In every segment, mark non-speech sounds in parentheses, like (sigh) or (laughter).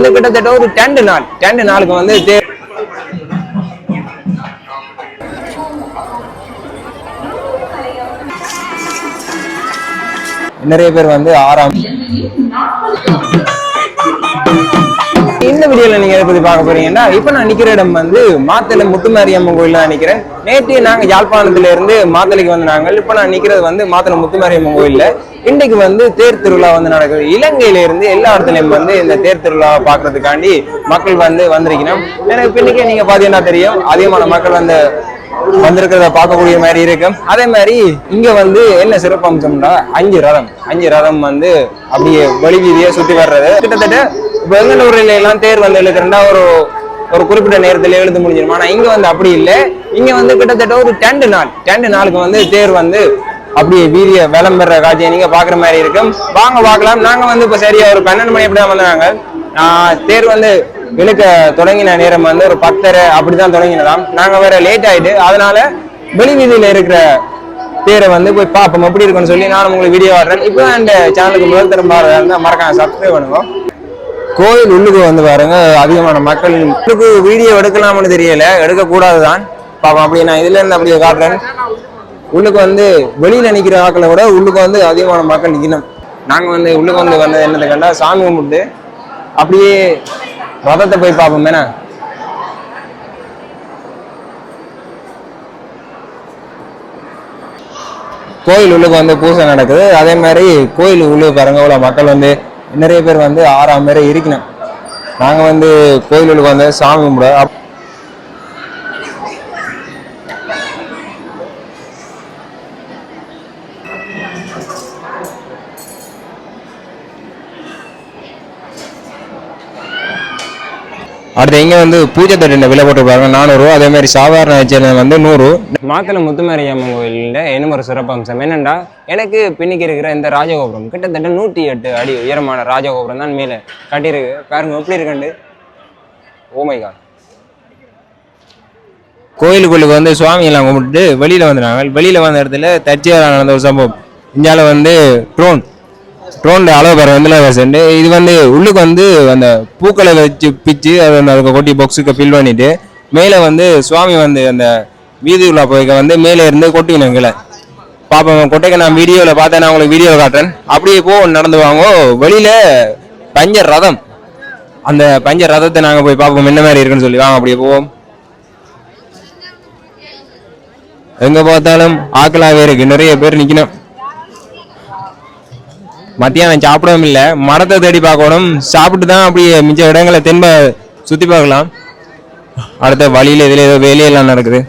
வந்து கிட்டத்தட்ட ஒரு ரெண்டு நாள். ரெண்டு நாளுக்கு வந்து நிறைய பேர் வந்து ஆறாம் வீடியோல பார்க்க போறீங்கன்னா இப்ப நான் நிக்கிற இடம் வந்து மாத்தலை முத்துமாரியம்மன் தான் நிக்கிறேன் நேற்று நாங்க யாழ்ப்பாணத்துல இருந்து மாத்தலைக்கு வந்து நாங்கள் இப்ப நான் நிக்கிறது வந்து மாத்தலை முத்துமாரியம்மன் கோயில்ல. இன்னைக்கு வந்து தேர் திருவிழா வந்து நடக்குது. இலங்கையில இருந்து எல்லா இடத்துலயும் வந்து இந்த தேர் திருவிழாவை பாக்குறதுக்காண்டி மக்கள் வந்து வந்திருக்கணும் எனக்கு பின்னிக்கே நீங்க பாத்தீங்கன்னா தெரியும் அதிகமான மக்கள் வந்து வந்திருக்கிறத பார்க்கக்கூடிய மாதிரி இருக்கும். அதே மாதிரி இங்க வந்து என்ன சிறப்பு அம்சம்னா அஞ்சு ரதம். அஞ்சு ரதம் வந்து அப்படியே வழி வீதியை சுத்தி வர்றது. கிட்டத்தட்ட இப்ப எங்கனூர்ல எல்லாம் தேர் வந்து இழுக்கிறா ஒரு ஒரு குறிப்பிட்ட நேரத்தில் எழுத முடிஞ்சிடும் ஆனால் இங்கே வந்து அப்படி இல்லை. இங்கே வந்து கிட்டத்தட்ட ஒரு டென்டு நாள் டென்டு நாளுக்கு வந்து தேர் வந்து அப்படியே வீதிய விளம்பர காட்சியை நீங்க பாக்குற மாதிரி இருக்கும். வாங்க பார்க்கலாம். நாங்க வந்து இப்போ சரியா ஒரு பன்னெண்டு மணி அப்படி தான் வந்தாங்க தேர் வந்து விழுக்க தொடங்கின நேரம் வந்து ஒரு பத்தரை அப்படிதான் தொடங்கினதாம். நாங்க வேற லேட் ஆயிட்டு அதனால வெளிவீதியில இருக்கிற தேரை வந்து போய் பார்ப்போம். எப்படி இருக்குன்னு சொல்லி நானும் உங்களுக்கு வீடியோ ஆடுறேன். இப்போ இந்த சேனலுக்கு முதல் தரம் இருந்தால் மறக்காம சப்ஸ்கிரைப் பண்ணுவோம் கோயில் உள்ளுக்கு வந்து பாருங்க அதிகமான மக்கள் உள்ளுக்கு வீடியோ எடுக்கலாம்னு தெரியல எடுக்கக்கூடாது தான் பார்ப்போம் அப்படி நான் இதுல இருந்து அப்படியே காட்டுறேன். உள்ளுக்கு வந்து வெளியில நிற்கிற ஆக்களை விட உள்ளுக்கு வந்து அதிகமான மக்கள் நிற்கணும் நாங்கள் வந்து உள்ளுக்கு வந்து வந்தது என்னது கண்டா சாமி கும்பிட்டு அப்படியே ரதத்தை போய் பார்ப்போம் தானே கோயில் உள்ளுக்கு வந்து பூசை நடக்குது. அதே மாதிரி கோயில் உள்ளுக்கு பாருங்க இவ்வளோ மக்கள் வந்து நிறைய பேர் வந்து ஆறாம் பேர் இருக்கணும். நாங்கள் வந்து கோயிலுக்கு வந்து சாமி கும்பிட அடுத்து இங்க வந்து பூஜை தட்டு விலை போட்டுருப்பாங்க நானூறு அதே மாதிரி சாதாரண வச்சிருந்த வந்து நூறு. மாத்தளை முத்துமாரி அம்மன் கோயிலில் இன்னும் ஒரு சிறப்பு அம்சம்? என்னண்டா எனக்கு பின்னிக்கு இருக்கிற இந்த ராஜகோபுரம் கிட்டத்தட்ட நூற்றி எட்டு அடி உயரமான ராஜகோபுரம் தான் மேலே கட்டியிருக்கு. பாருங்க எப்படி இருக்கண்டு? ஓமை காட் கோயிலுக்குள்ளுக்கு வந்து சுவாமியெல்லாம் கும்பிட்டு வெளியில வந்துடுறாங்க வெளியில வந்த இடத்துல தற்செயலாக நடந்த ஒரு சம்பவம். இந்தியாவில் வந்து ட்ரோன் ட்ரோனில் அளவு பேர் வந்து பர்சன்ட் இது வந்து உள்ளுக்கு வந்து அந்த பூக்களை வச்சு பிச்சு அதை வந்து அதுக்கு கொட்டி பாக்ஸுக்கு ஃபில் பண்ணிட்டு மேலே வந்து சுவாமி வந்து அந்த வீதி உள்ள போய்க்க வந்து மேலே இருந்து கொட்டிக்கணும் கீழே பாப்போம் கொட்டைக்கு நான் வீடியோவில் பார்த்தேன் நான் உங்களுக்கு வீடியோ காட்டுறேன். அப்படியே போ நடந்து வாங்க. வெளியில பஞ்சர் ரதம். அந்த பஞ்சர் ரதத்தை நாங்கள் போய் பார்ப்போம் என்ன மாதிரி இருக்குன்னு சொல்லி. வாங்க அப்படியே போவோம். எங்கே பார்த்தாலும் ஆக்களாகவே இருக்கு. நிறைய பேர் நிற்கணும் மத்தியானம் சாப்பிடவும் இல்லை. மரத்தை தேடி பார்க்கணும். சாப்பிட்டு தான் அப்படியே மிச்ச இடங்களை தென்ப சுற்றி பார்க்கலாம். அடுத்த வழியில் இதில் ஏதோ வேலையெல்லாம் நடக்குது.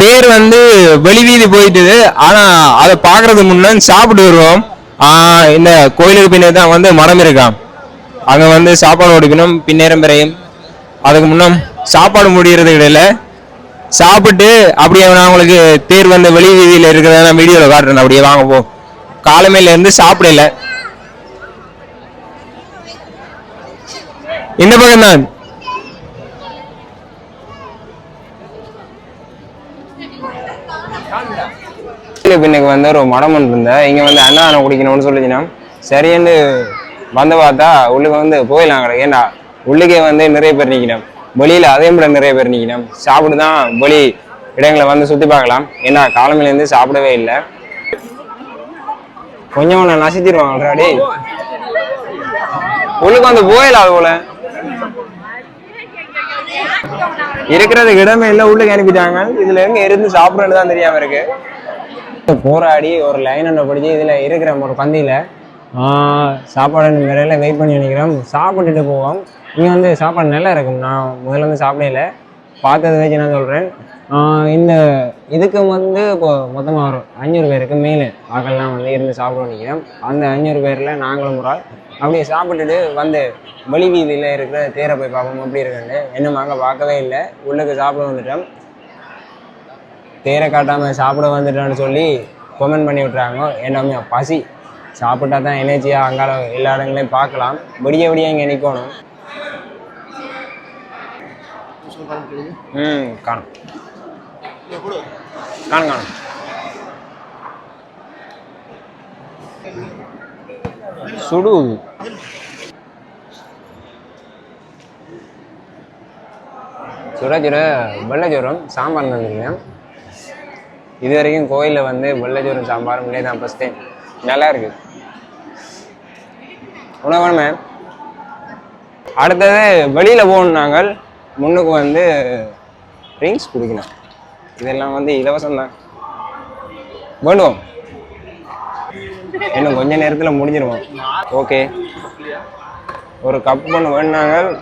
பேர் வந்து வெளிவீதி போயிட்டுது ஆனால் அதை பார்க்கறதுக்கு முன்னே சாப்பிட்டு வருவோம். இந்த கோயிலுக்கு பின்னே தான் வந்து மடம் இருக்கான் அங்கே வந்து சாப்பாடு ஒடுக்கணும் பின்னேரம் பிறையும். அதுக்கு முன்னம் சாப்பாடு முடிகிறது இடையில சாப்பிட்டு அப்படியே நான் உங்களுக்கு தேர் வந்து வெளி வீதியில் இருக்கிறத நான் வீடியோவில் காட்டுறேன். அப்படியே வாங்க போ. காலமையிலேருந்து சாப்பிடல. இந்த பக்கம் தான் பின்னுக்கு வந்து ஒரு மடம் ஒன்று இருந்தேன் இங்கே வந்து அன்னதானம் குடிக்கணும்னு சொல்லிச்சுன்னா சரின்னு வந்து பார்த்தா உள்ளுக்கு வந்து போயிடலாம் கிடக்கு. ஏண்டா? உள்ளுக்கே வந்து நிறைய பேர் நிக்கணும் வெளியில் அதே விட நிறைய பேர் நிக்கணும் சாப்பிட்டு தான் வெளி இடங்களை வந்து சுத்தி பார்க்கலாம். ஏன்னா காலமையில இருந்து சாப்பிடவே இல்லை. கொஞ்சம் ஒன்று நசித்திருவாங்க ஆல்ரெடி உள்ளுக்கு வந்து போயில அது போல. இருக்கிறதுக்கு இடமே இல்லை உள்ளுக்கு அனுப்பிட்டாங்க. இதுல எங்க இருந்து சாப்பிடறது தான் தெரியாம இருக்கு. போராடி ஒரு லைன் ஒன்று படிச்சு இதுல இருக்கிற ஒரு பந்தியில சாப்பாடு வேலையில் வெயிட் பண்ணி நினைக்கிறோம் சாப்பிட்டுட்டு போவோம். இங்கே வந்து சாப்பாடு நல்லா இருக்கும். நான் முதல்ல வந்து சாப்பிடல. பார்த்ததை வச்சு நான் சொல்கிறேன் இந்த இதுக்கு வந்து இப்போ மொத்தமாக வரும் அஞ்சூறு பேருக்கு மேலே ஆக்கள்லாம் வந்து இருந்து சாப்பிட நினைக்கிறோம் அந்த அஞ்சூறு பேரில் நாங்களும் ஒரு ஆள். அப்படியே சாப்பிட்டுட்டு வந்து வழி வீதியில் இருக்கிற தேரை போய் பார்ப்போம். அப்படி இருக்குன்னு. இன்னும் அங்கே பார்க்கவே இல்லை. உள்ளுக்கு சாப்பிட வந்துட்டோம். தேரை காட்டாமல் சாப்பிட வந்துட்டோன்னு சொல்லி கொமெண்ட் பண்ணி விட்றாங்க என்னமே பசி. சாப்பிட்டா தான் எனர்ஜியாக அங்கால எல்லா இடங்களையும் பார்க்கலாம். விடிய விடிய இங்கே நிற்கணும் ம் காணும். காணும் காணும். சுடு சுட சுட வெள்ளச்சோரம் சாம்பார் வந்துருக்கேன் இது வரைக்கும் கோயிலில் வந்து வெள்ளச்சோரம் சாம்பார் முன்னே தான் ஃபஸ்ட் டைம் நல்லா இருக்கு உணவனமே. அடுத்தது வெளியில் போகணும் நாங்கள். முன்னுக்கு வந்து ட்ரிங்க்ஸ் குடிக்கணும். இதெல்லாம் வந்து இலவசம் தான். வேண்டுவோம். இன்னும் கொஞ்ச நேரத்தில் முடிஞ்சிருவோம். ஓகே. ஒரு கப் ஒன்று வேணுனாங்க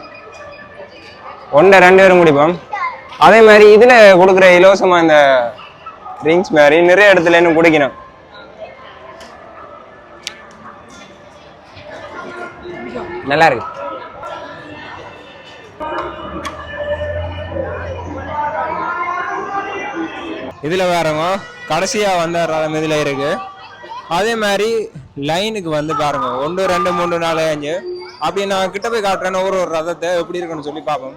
ஒன்றை ரெண்டு பேரும் குடிப்போம். அதே மாதிரி இதில் கொடுக்குற இலவசமாக இந்த ட்ரிங்க்ஸ் மாதிரி நிறைய இடத்துல இன்னும் குடிக்கணும். நல்லா இருக்கு இதுல பாருங்க கடைசியா வந்த ரதம் இதுல இருக்கு. அதே மாதிரி லைனுக்கு வந்து பாருங்க ஒன்று ரெண்டு மூணு நாலு அஞ்சு. அப்படி நான் கிட்ட போய் காட்டுறேன்னு ஒரு ஒரு ரதத்தை எப்படி இருக்குன்னு சொல்லி பார்ப்போம்.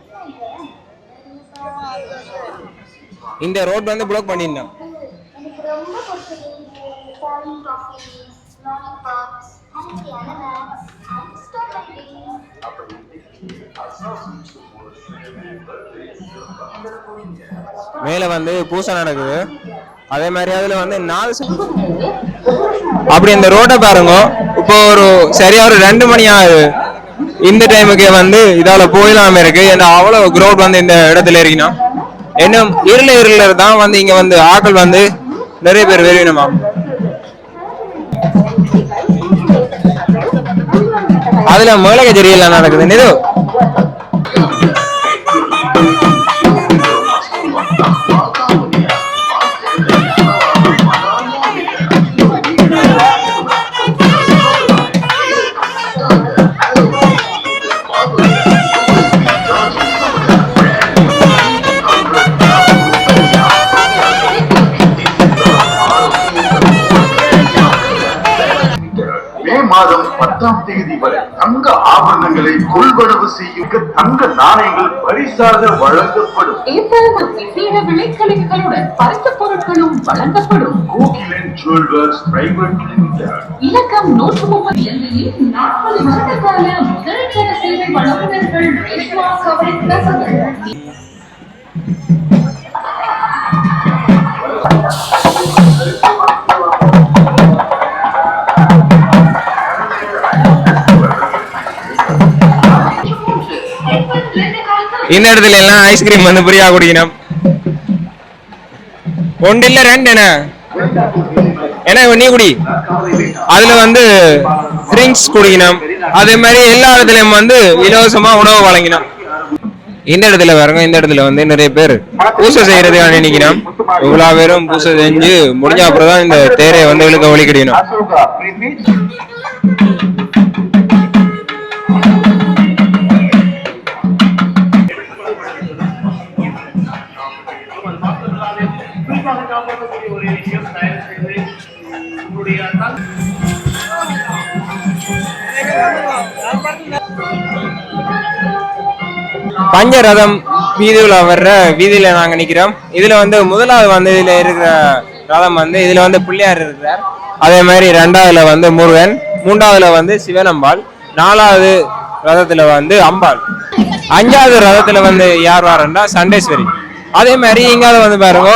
இந்த ரோட் வந்து பிளாக் பண்ணிருந்தேன் மேல வந்து பூசை நடக்குது. அதே மாதிரி அதுல வந்து நாலு அப்படி இந்த ரோட்டை பாருங்க. இப்போ ஒரு சரியா ஒரு ரெண்டு மணி ஆகுது. இந்த டைமுக்கு வந்து இதால போயிடாம இருக்கு. ஏன்னா அவ்வளவு க்ரௌட் வந்து இந்த இடத்துல இருக்கணும் இன்னும் இருள இருள தான் வந்து இங்க வந்து ஆக்கள் வந்து நிறைய பேர் வேணுமா அதுல மேலக எல்லாம் நடக்குது. நிதோ Thank (laughs) you. பத்தாம் தேதி வரை தங்க ஆபரணங்களை கொள்வனவு செய்யும் தங்க நாணயங்கள் பரிசாக வழங்கப்படும். ஏப்ரல் விசேட விலைக்கழிவுகளுடன் பரிசு பொருட்களும் வழங்கப்படும். கோகிலன் ஜுவல்லர்ஸ் பிரைவேட் லிமிடெட் இலக்கம் நூற்று முப்பது நாற்பது வருட கால முதலீட்டு சேவை வழங்குநர்கள் ரேஷ்மா பிளஸுகள் இந்த இடத்துல எல்லாம் ஐஸ்கிரீம் வந்து ஃப்ரீயா குடிக்கணும். ஒன்று இல்ல ரெண்டு என்ன? என்ன நீ குடி. அதுல வந்து ட்ரிங்க்ஸ் குடிக்கணும். அதே மாதிரி எல்லா இடத்துலயும் வந்து இலவசமா உணவு வழங்கினோம் இந்த இடத்துல பாருங்க இந்த இடத்துல வந்து நிறைய பேர் பூசை செய்யறதுக்காக நினைக்கிறோம் இவ்வளவு பேரும் பூசை செஞ்சு முடிஞ்ச அப்புறம் தான் இந்த தேரை வந்து இழுக்க வழி கிடைக்கணும் பஞ்சரதம் வீதியில் வர்ற வீதியில் நாங்க நிக்கிறோம். இதுல வந்து முதலாவது வந்து இருக்கிற ரதம் வந்து இதுல வந்து பிள்ளையார் இருக்கிறார். அதே மாதிரி ரெண்டாவதுல வந்து முருகன் மூன்றாவதுல வந்து சிவனம்பாள் நாலாவது ரதத்துல வந்து அம்பாள். அஞ்சாவது ரதத்துல வந்து யார் வாரன்னா சண்டேஸ்வரி. அதே மாதிரி இங்காவது வந்து பாருங்க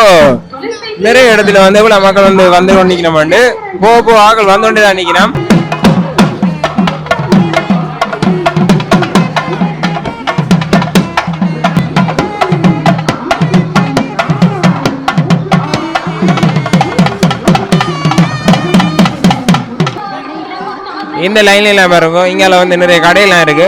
நிறைய இடத்துல வந்து இவ்வளவு மக்கள் வந்து வந்து கொண்டு நிக்கணும்னு போ போ ஆக்கள் வந்து கொண்டு தான் நிற்கணும் இந்த லைன்ல எல்லாம் பாருங்க. இங்கே வந்து நிறைய கடையெல்லாம் இருக்கு.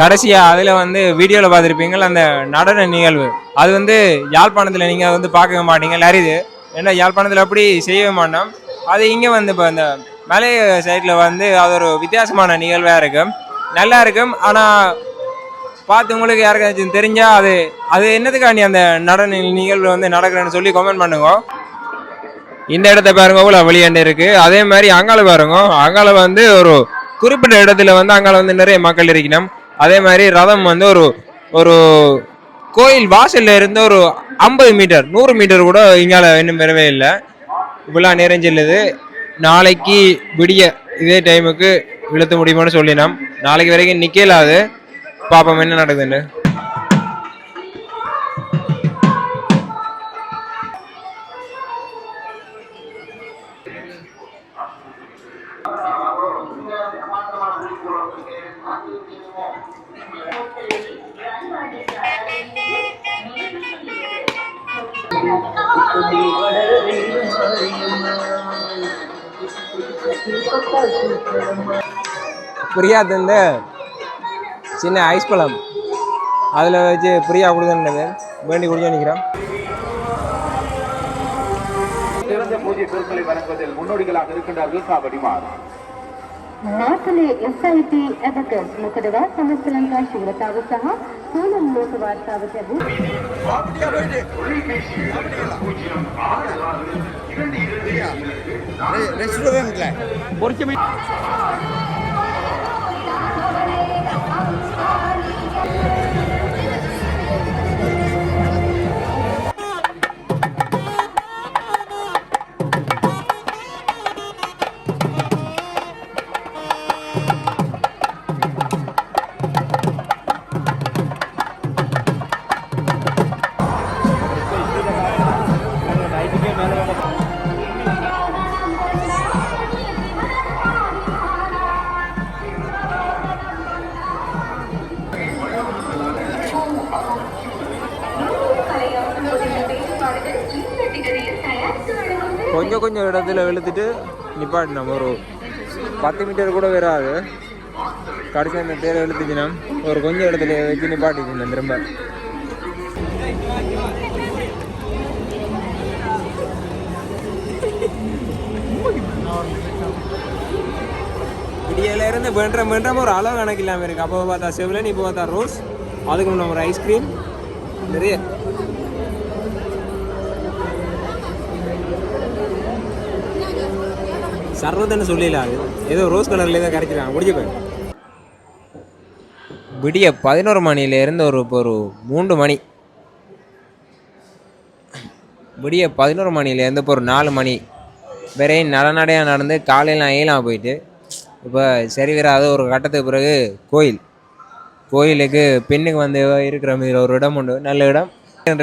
கடைசியாக அதில் வந்து வீடியோவில் பார்த்துருப்பீங்கள் அந்த நடன நிகழ்வு. அது வந்து யாழ்ப்பாணத்தில் நீங்கள் வந்து பார்க்கவே மாட்டீங்க லரிது. ஏன்னா யாழ்ப்பாணத்தில் அப்படி செய்யவே மாட்டோம். அது இங்கே வந்து இப்போ இந்த மலை சைடில் வந்து அது ஒரு வித்தியாசமான நிகழ்வாக இருக்கும். நல்லா இருக்கும். ஆனால் பார்த்து உங்களுக்கு யாருக்காச்சும் தெரிஞ்சால் அது அது என்னதுக்காண்டி அந்த நடன நிகழ்வு வந்து நடக்கிறேன்னு சொல்லி கமெண்ட் பண்ணுங்க. இந்த இடத்த பாருங்க இவ்வளோ வெளியாண்டு இருக்குது அதே மாதிரி அங்கால பாருங்க. அங்கால வந்து ஒரு குறிப்பிட்ட இடத்துல வந்து அங்கால வந்து நிறைய மக்கள் இருக்கணும். அதே மாதிரி ரதம் வந்து ஒரு ஒரு கோயில் வாசல்ல இருந்து ஒரு ஐம்பது மீட்டர் நூறு மீட்டர் கூட இங்கால இன்னும் பெறவே இல்லை. இப்படிலாம் நிறைஞ்சில்லுது நாளைக்கு விடிய இதே டைமுக்கு இழுத்து முடியுமான்னு சொல்லினோம் நாளைக்கு வரைக்கும் நிக்கலாது. பார்ப்போம் என்ன நடக்குதுன்னு. பிரியா தந்த சின்ன ஐஸ் பழம். அதில் வச்சு பிரியா கொடுக்கணுன்னு வேண்டி குடிச்சு நிற்கிறோம் வழங்குவதில் முன்னோடிகளாக இருக்கின்றார்கள் சாபடிமார் ದಾಖಲೆ ಎಸ್ಐಟಿ ಎಬಕಸ್ ಮುಖದವ ಸಮಸ್ತ ಲಂಕಾ ಶಿವತಾವು ಸಹ கூலம் லோக வார்த்தாவுக்கு ரெஸ்ட் ரூமில் கொஞ்சம் இடத்துல இழுத்துட்டு நிப்பாட்டினோம். ஒரு பத்து மீட்டர் கூட வராது. கடைசி அந்த தேரை இழுத்துச்சுனா ஒரு கொஞ்சம் இடத்துல வச்சு நிப்பாட்டிச்சுனேன் திரும்ப. விடியல இருந்து வென்ற வென்றம ஒரு அளவு கணக்கு இல்லாமல் இருக்கு. அப்போ பார்த்தா செவ்லன் இப்போ பார்த்தா ரோஸ். அதுக்கு முன்ன ஒரு ஐஸ்கிரீம். நிறைய சர்வதன்னு சொல்லிடலாம் அது. ஏதோ ரோஸ் கலர்லேயே தான் கரைச்சிருக்காங்க முடிஞ்சு போய். விடிய பதினோரு மணியிலேருந்து ஒரு இப்போ ஒரு மூன்று மணி. விடிய பதினோரு மணிலேருந்து இப்போ ஒரு நாலு மணி வரையும் நடநடையாக நடந்து காலையில் ஏலாம் போயிட்டு இப்போ சரி வராத ஒரு கட்டத்துக்கு பிறகு கோயில். கோயிலுக்கு பெண்ணுக்கு வந்து இருக்கிற மாதிரி ஒரு இடம் உண்டு. நல்ல இடம்.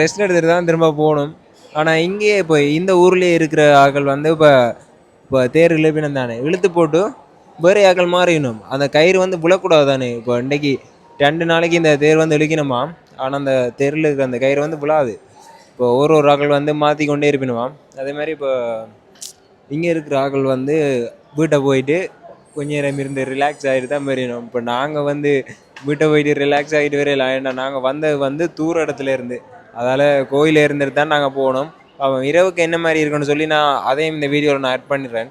ரெஸ்ட் எடுத்துகிட்டு தான் திரும்ப போகணும். ஆனால் இங்கேயே இப்போ இந்த ஊர்லேயே இருக்கிற ஆட்கள் வந்து இப்போ இப்போ தேர் இழுப்பினம் தானே? இழுத்து போட்டு வேறு ஆட்கள் மாறிடணும் அந்த கயிறு வந்து விழக்கூடாது தானே? இப்போ இன்றைக்கி ரெண்டு நாளைக்கு இந்த தேர் வந்து இழுக்கணுமா? ஆனால் அந்த தேரில் இருக்கிற அந்த கயிறு வந்து விழாது. இப்போ ஒரு ஒரு ஆட்கள் வந்து மாற்றி கொண்டே இருப்பினுமாம் அதே மாதிரி இப்போ இங்கே இருக்கிற ஆக்கள் வந்து வீட்டை போயிட்டு கொஞ்ச நேரம் இருந்து ரிலாக்ஸ் ஆகிட்டு தான் வரையணும் இப்போ நாங்கள் வந்து வீட்டை போயிட்டு ரிலாக்ஸ் ஆகிட்டு வரையில ஏன்னா நாங்கள் வந்தது வந்து தூர இடத்துல இருந்து. அதால் கோயிலில் இருந்துட்டு தான் நாங்கள் போனோம். அவன் இரவுக்கு என்ன மாதிரி இருக்குன்னு சொல்லி நான் அதையும் இந்த வீடியோவில் நான் ஆட் பண்ணிடுறேன்.